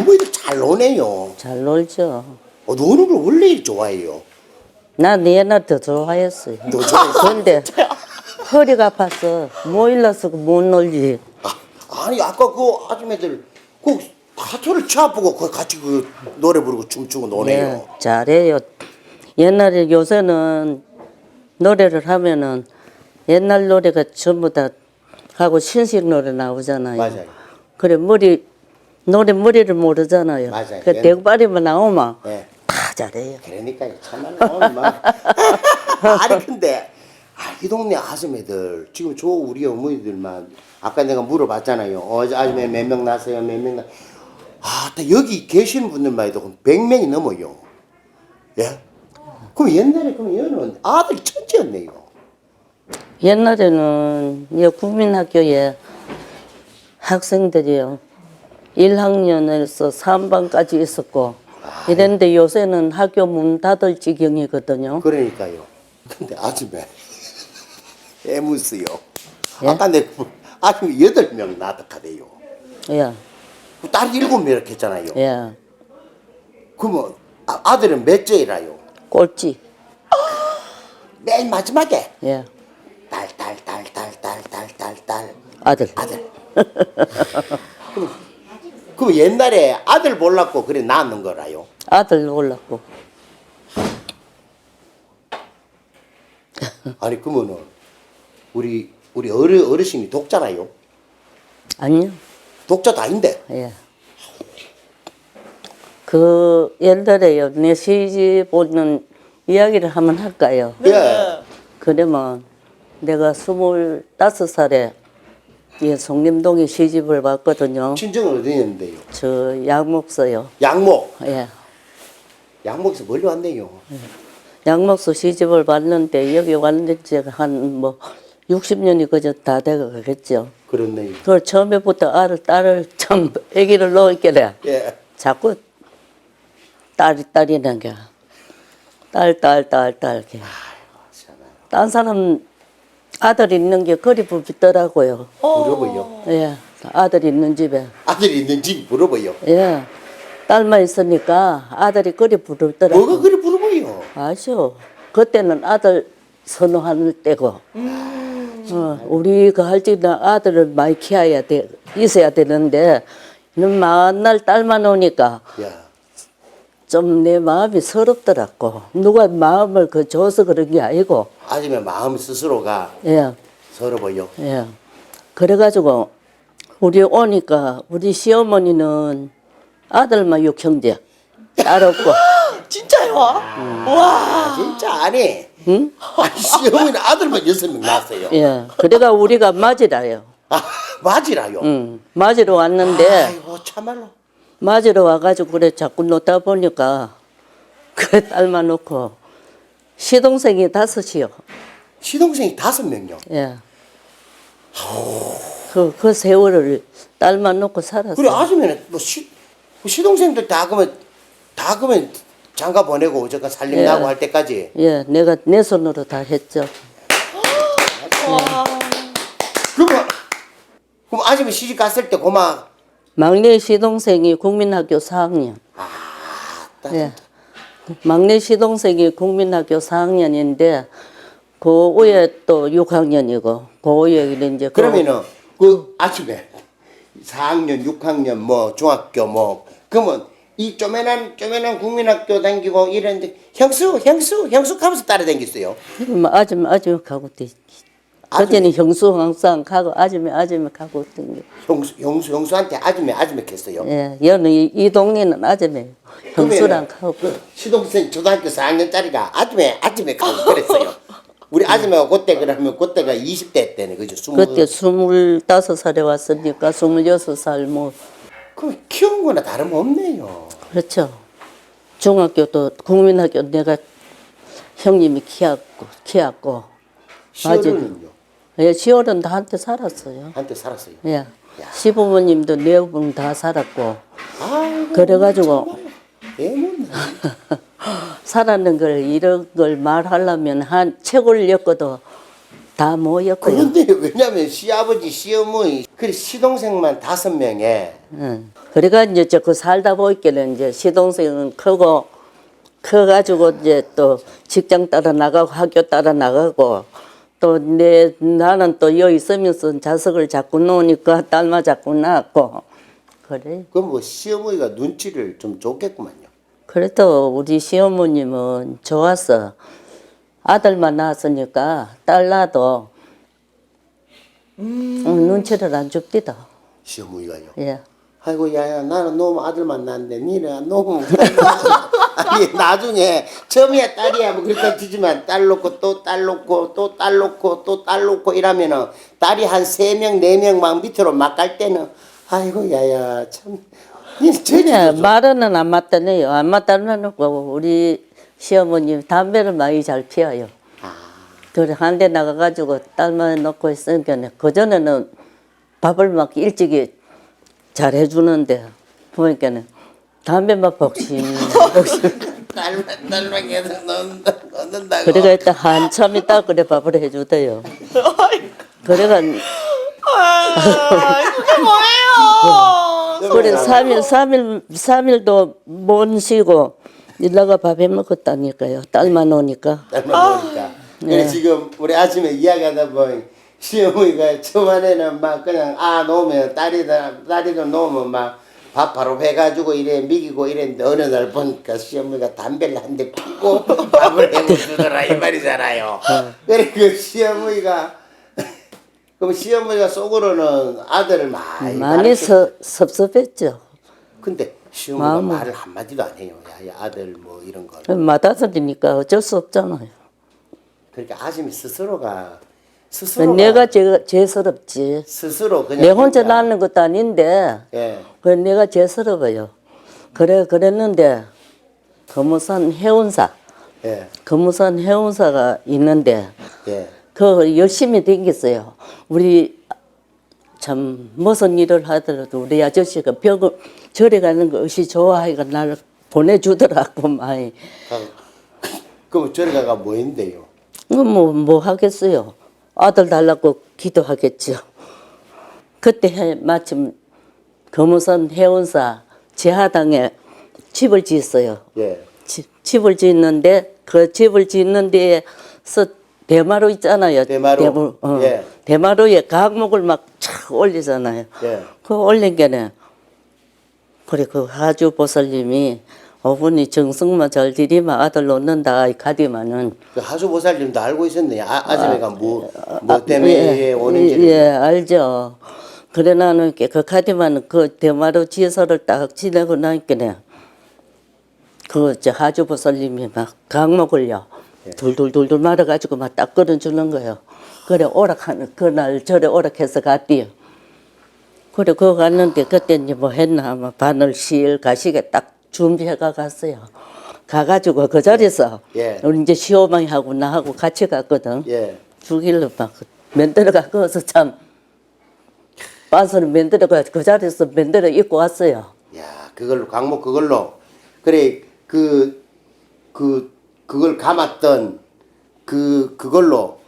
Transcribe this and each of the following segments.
어머니들 잘 노네요. 잘 놀죠. 어, 노는 걸 원래 좋아해요. 난 옛날 더 좋아했어요. 너 좋아했어? 근데 허리가 아파서 모일러서 못 놀지. 아, 아니 아까 그 아줌마들 그 하토를 취아프고 그 같이 그 노래 부르고 춤추고 노네요. 예, 잘해요. 옛날에 요새는 노래를 하면은 옛날 노래가 전부 다 하고 신식 노래 나오잖아요. 맞아요. 그래 머리 노래 머리를 모르잖아요. 맞아요. 그 옛- 대구발이만 나오면 예. 다 잘해요. 그러니까요. 참말로 엄마. 아니 근데 아, 이 동네 아줌매들 지금 저 우리 어머니들만 아까 내가 물어봤잖아요. 어, 아줌매 몇명 나세요? 몇 명 나? 아, 또 여기 계시는 분들만 해도 100명이 넘어요. 예? 그럼 옛날에 그럼 얘는 아들 천재였네요. 옛날에는 이 국민학교에 학생들이요. 1학년에서 3반까지 있었고 아, 이랬는데 요새는 학교 문 닫을 지경이거든요. 그러니까요. 근데 아침에 애무스요. 예? 아까 내 아침에 8명 나득하대요. 예. 딸 7명 했잖아요. 예. 그러면 아, 들은 몇째이라요? 꼴찌. 맨 마지막에. 예. 딸, 딸, 딸, 딸, 딸, 딸, 딸, 딸. 아들. 아들. 그럼, 그럼 옛날에 아들 몰랐고 그래 낳는 거라요. 아들 올랐고. 아니 그러면은 우리 우리 어르 어르신이 독자라요. 아니요. 독자도 아닌데. 예. 그 옛날에요. 내 시집 오는 이야기를 한번 할까요? 예. 그러면 내가 스물다섯 살에 예, 송림동에 시집을 왔거든요. 친정은 어디 있는데요? 저 양목서요. 양목. 예. 양목에서 멀리 왔네요. 양목서 시집을 왔는데 여기 왔는데 한뭐 60년이 그저 다 돼가겠죠. 그렇네요. 그걸 처음에부터 알을 딸을 참 아기를 놓았길래 예. 자꾸 딸이 딸이란 게. 딸, 딸, 딸, 딸. 게. 딴 사람 아들 있는 게 그리 부럽더라고요. 물어봐요. 예. 아들 있는 집에. 아들이 있는 집 물어봐요. 예. 딸만 있으니까 아들이 그리 부럽더라고요. 뭐가 그리 물어봐요? 아시오. 그때는 아들 선호할 때고. 어, 우리가 할 때는 아들을 많이 키워야 돼, 있어야 되는데, 맨날 딸만 오니까 야. 좀 내 마음이 서럽더라고. 누가 마음을 그 줘서 그런 게 아니고, 아줌마 마음 스스로가 예, 서러워요. 예. 그래가지고, 우리 오니까, 우리 시어머니는 아들만 육형제, 딸 없고, 진짜요? 와. 아, 진짜 아니. 응? 아니, 시어머니 아들만 여섯 명 낳았어요. 예. 그래가 우리가 맞이라요. 아, 맞이라요. 응. 맞으러 왔는데, 아이고, 참말로. 맞으러 와가지고 그래 자꾸 놓다 보니까 그 딸만 놓고 시동생이 다섯이요. 시동생이 다섯 명요. 예. 그, 그 세월을 딸만 놓고 살았어요. 그래, 아줌마는 뭐 시, 뭐 시동생들 다 그러면, 다 그러면 장가 보내고 어저까 살림 예. 나고 할 때까지. 예, 내가 내 손으로 다 했죠. 그러면, 그럼 아줌마 시집 갔을 때 고마, 막내 시동생이 국민학교 4학년. 딱 예. 막내 시동생이 국민학교 4학년인데 그 위에 또 6학년이고 그 위에 이제 그- 그러면은 그 아침에 4학년, 6학년 뭐 중학교 뭐 그러면 이 쪼매난 쪼매난 국민학교 다니고 이랬는데 형수 형수 형수 하면서 따라 다녔어요. 뭐 아줌마 아줌마 가고 또 그때는 형수 항상 가고 아줌마 아줌마 가고 있던 게. 형수 형수 형수한테 아줌마 아줌마 했어요. 예, 여는 이, 이 동네는 아줌마 형수랑 가고. 그 시동생 초등학교 4학년짜리가 아줌마 아줌마 가고 그랬어요. 우리 아줌마가 그때 그러면 그때가 20대 때네 그죠? 스무 그때 스물다섯 살에 왔으니까 스물여섯 살 뭐 그 키운 거나 다름없네요. 그렇죠. 중학교도 국민학교 내가 형님이 키웠고 키웠고. 시어른은요 예, 시월은 다 한테 살았어요. 한테 살았어요. 예. 시부모님도 네분 다 살았고 아이고 그래가지고 살았는 걸 이런 걸 말하려면 한 책을 엮어도 다 모였고요. 그런데 왜냐면 시아버지 시어머니 그 시동생만 다섯 명에 응. 그래가 이제 저그 살다 보니까는 이제 시동생은 크고 커가지고 이제 또 직장 따라 나가고 학교 따라 나가고 또 내 나는 또 여기 있으면서 자석을 자꾸 놓으니까 딸만 자꾸 낳고 그래. 그럼 뭐 시어머니가 눈치를 좀 줬겠구만요. 그래도 우리 시어머님은 좋았어. 아들만 낳았으니까 딸 낳아도 응, 눈치를 안 줍디다. 시어머니가요. 예. 아이고 야야 나는 너무 아들만 낳는데 니는 너무 아니 나중에 처음에 딸이야 뭐 그렇다 치지만 딸 놓고 또 딸 놓고 또 딸 놓고 또 딸 놓고 이러면은 딸이 한 세 명 네 명 막 밑으로 막 갈 때는 아이고 야야 참니 그냥 전혀 말은 안 맞다네요. 안 맞다는 거 우리 시어머님 담배를 많이 잘 피워요. 그래 한 대 나가가지고 딸만 놓고 있으니까 그 전에는 밥을 막 일찍이 잘 해주는데 보니까는 담배만 복심 복심. 딸만 계속 넣는다 넣는다고 그래가 일단 한참 있다 그래 밥을 해주대요. 그래가 아, 그게 뭐예요? 그래 삼일삼일삼일도못 쉬고 일나가 밥해 먹었다니까요. 딸만 오니까. 딸만 보니까 그래 지금 우리 아침에 이야기하다 보니 시어머니가 초반에는 막 그냥 아 놓으면 딸이다 딸이도 놓으면 막 밥 바로 해가지고 이래 미기고 이랬는데 어느 날 보니까 시어머니가 담배를 한 대 피고 밥을 해주더라 이 말이잖아요. 그래 그 시어머니가 그럼 시어머니가 속으로는 아들을 많이 많이 가르쳐- 서, 섭섭했죠. 근데 시어머니가 마음은- 말을 한마디도 안 해요. 야 야 아들 뭐 이런 거. 맏아들이니까 어쩔 수 없잖아요. 그러니까 아줌이 스스로가 스스로 내가 제가 죄스럽지. 스스로 그냥 내 혼자 혼자- 낳는 것도 아닌데 예. 그 내가 죄스러워요. 그래 그랬는데 거무산 해운사 예. 거무산 해운사가 있는데 예. 그 열심히 댕겼어요. 우리 참 무슨 일을 하더라도 우리 아저씨가 벽을 절에 가는 거 없이 좋아하니까 나를 보내주더라고 많이. 아, 그럼 저리 가가 뭐 했는데요? 뭐뭐 뭐 하겠어요. 아들 달라고 기도하겠죠. 그때 해- 마침 금우선 해운사 지하당에 집을 지었어요. 예. 지- 집을 짓는데 그 집을 짓는 데서 대마루 있잖아요. 대마루. 어. 예. 대마루에 각목을 막 착 올리잖아요. 예. 그 올린 게네. 그래 그 하주 보살님이 어머니 정성만 잘 들이면 아들 놓는다 이 가디만은 그 하수 보살님도 알고 있었네. 아, 아줌마가 뭐, 뭐 때문에 예, 오는지를. 예, 알죠. 그래 나는 그 카디만 그 대마루 지서를 딱 지내고 나니까네. 그저 하주 보살님이 막 강목을요. 예. 둘둘둘둘 말아가지고 막 딱 끌어주는 거예요. 그래 오락하는 그날 절에 오락해서 갔디요. 그래 그거 갔는데 그때 이제 뭐 했나 하면 바늘 실 가시게 딱 준비해가 갔어요. 가가지고 그 자리에서 예. 우리 이제 시어머니 하고 나하고 같이 갔거든. 예. 주길로 막 만들어가 거기서 참 빤스를 만들어 가 그 자리에서 만들어 입고 왔어요. 야, 그걸로, 강목 그걸로. 그래, 그, 그, 그걸 감았던 그, 그걸로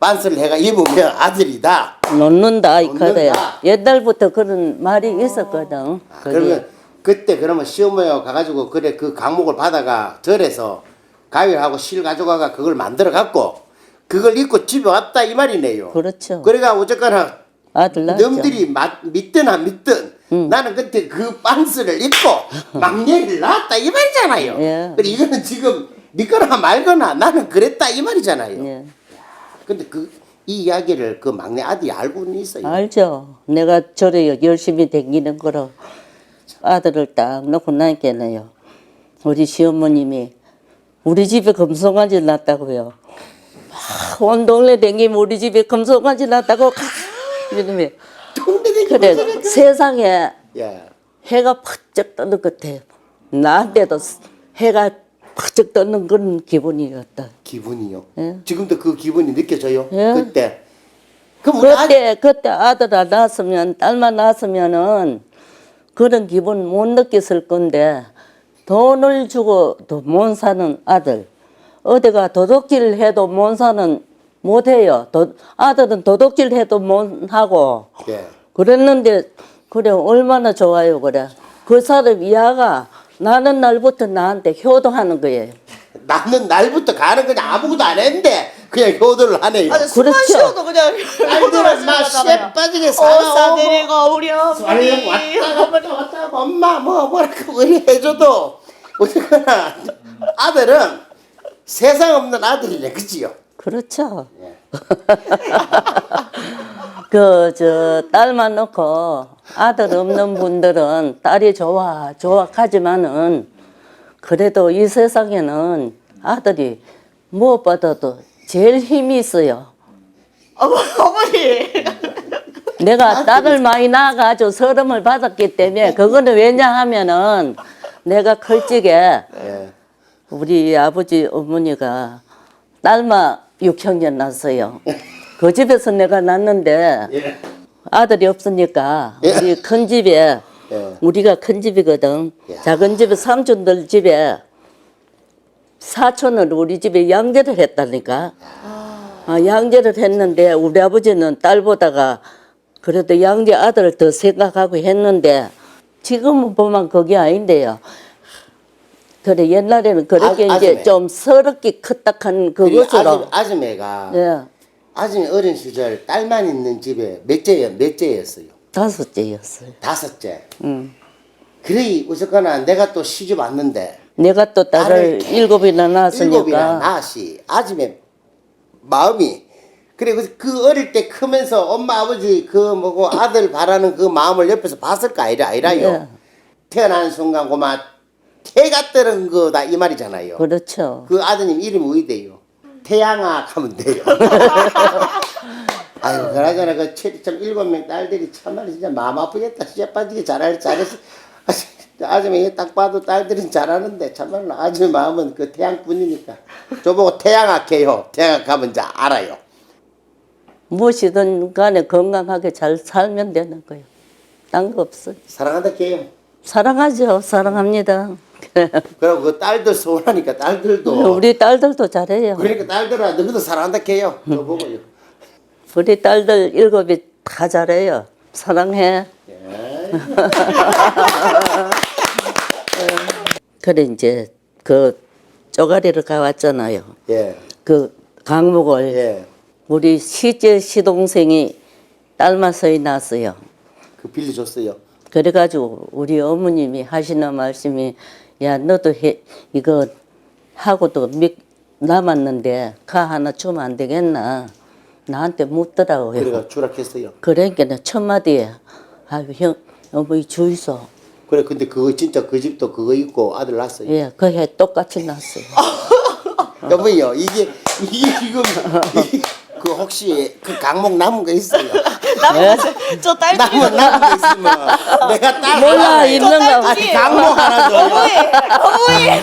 빤스를 해가 입으면 아들이다. 놓는다 이 놓는다. 카드. 옛날부터 그런 말이 있었거든. 아, 그러면 그때 그러면 시어머니가 가가지고 그래 그 강목을 받아가 절에서 가위하고 실 가져가가 그걸 만들어 갖고 그걸 입고 집에 왔다 이 말이네요. 그렇죠. 그래가 어쨌거나 아들 낳았죠. 넘들이 마- 믿든 안 믿든 나는 그때 그 빤스를 입고 막내를 낳았다 이 말이잖아요. 예. 근데 이거는 지금 믿거나 말거나 나는 그랬다 이 말이잖아요. 예. 근데 그 이 이야기를 그 막내 아들이 알고는 있어요. 알죠. 내가 저래 열심히 댕기는 거로 아들을 딱 놓고 나니까요. 우리 시어머님이 우리 집에 금송아지 낳았다고요. 막온 동네 댕기면 우리 집에 금송아지 낳았다고 가 이러면 그래 세상에 예. 해가 펄쩍 뜨는 것 같아. 나한테도 해가 펄쩍 뜨는 그런 기분이었다. 기분이요. 예. 지금도 그 기분이 느껴져요. 예. 그때. 그때 그때 아들 안 낳았으면 딸만 낳았으면은 그런 기분 못 느꼈을 건데 돈을 주고도 못 사는 아들 어디가 도둑질 해도 못 사는 못 해요. 도, 아들은 도둑질 해도 못 하고 예. 그랬는데 그래 얼마나 좋아요 그래. 그 사람 이하가 나는 날부터 나한테 효도하는 거예요. 나는 날부터 가는 그냥 아무것도 안 했는데 그냥 효도를 하네요. 아니 그렇죠. 쉬어도 그냥 딸들은 막 씨에 빠지게 옷 사나오고 사드리고 우리 아니 어머니 왔다 갔다 왔다 엄마 뭐 뭐라고 우리 해줘도 어쨌거나 아들은 세상 없는 아들이네 그지요? 그렇죠. 예. 그 저 딸만 놓고 아들 없는 분들은 딸이 좋아 좋아하지만은 그래도 이 세상에는 아들이 무엇보다도 제일 힘이 있어요. 어머, 어머니 내가 딸을 많이 낳아가지고 서름을 받았기 때문에 그거는 왜냐하면은 내가 클 적에 예. 우리 아버지 어머니가 딸만 6형년 낳았어요. 그 집에서 내가 낳는데 예. 아들이 없으니까 예. 우리 큰 집에 예. 우리가 큰 집이거든. 예. 작은 집에 삼촌들 집에 사촌을 우리 집에 양제를 했다니까. 아, 양제를 했는데 우리 아버지는 딸보다가 그래도 양제 아들을 더 생각하고 했는데 지금은 보면 그게 아닌데요. 그래 옛날에는 그렇게 아, 이제 아줌매. 좀 서럽게 그리고 그것으로 아줌, 아줌매가 예 아줌매 어린 시절 딸만 있는 집에 몇째였 몇째였어요? 다섯째였어요. 다섯째. 음. 그래 어쨌거나 내가 또 시집 왔는데 내가 또 딸을 딸을 일곱이나 낳았으니까 일곱이나 낳았시 아줌의 마음이 그래 그- 그 어릴 때 크면서 엄마 아버지 그 뭐고 아들 바라는 그 마음을 옆에서 봤을까 아니라 아니라요 예. 태어나는 순간 고마 태가 뜨는 거다 이 말이잖아요 그렇죠. 그 아드님 이름이 어디대요 태양아 하면 돼요 아유 그나저나 그 체리참 일곱 명 딸들이 참말 진짜 마음 아프겠다 진짜 빠지게 잘할 잘했어 아, 아줌마 딱 봐도 딸들은 잘하는데 참말로 아줌마 마음은 그 태양뿐이니까 저보고 태양아 가면 이제 알아요 무엇이든 간에 건강하게 잘 살면 되는 거예요. 딴 거 없어요. 사랑한다 개요 사랑하죠. 사랑합니다. 그리고 그 딸들 서운하니까 딸들도 우리 딸들도 잘해요. 그러니까 딸들아 너희도 사랑한다 개요 저보고요 우리 딸들 일곱이 다 잘해요. 사랑해. 그래 이제 그 쪼가리를 가왔잖아요. 예 그 강목을 예. 우리 시제 시동생이 딸마서이 낳았어요. 그 빌려줬어요 그래가지고 우리 어머님이 하시는 말씀이 야 너도 해 이거 하고도 몇 남았는데 가 하나 주면 안 되겠나 나한테 묻더라고요. 그래가 추락했어요 그러니까 나 첫마디에 아유 형 어머니 주이소 그래 근데 그거 진짜 그 집도 그거 있고 아들 낳았어요 예그 해 똑같이 낳았어요. 여보요 이게 이게 지금 이- 그 혹시 그 강목 남은 거 있어요? 남은 저딸 남은 남은 거 있으면 내가 딸 몰라, 하나 있는 거. 아니 강목 하나 줘요. 어머니 어머니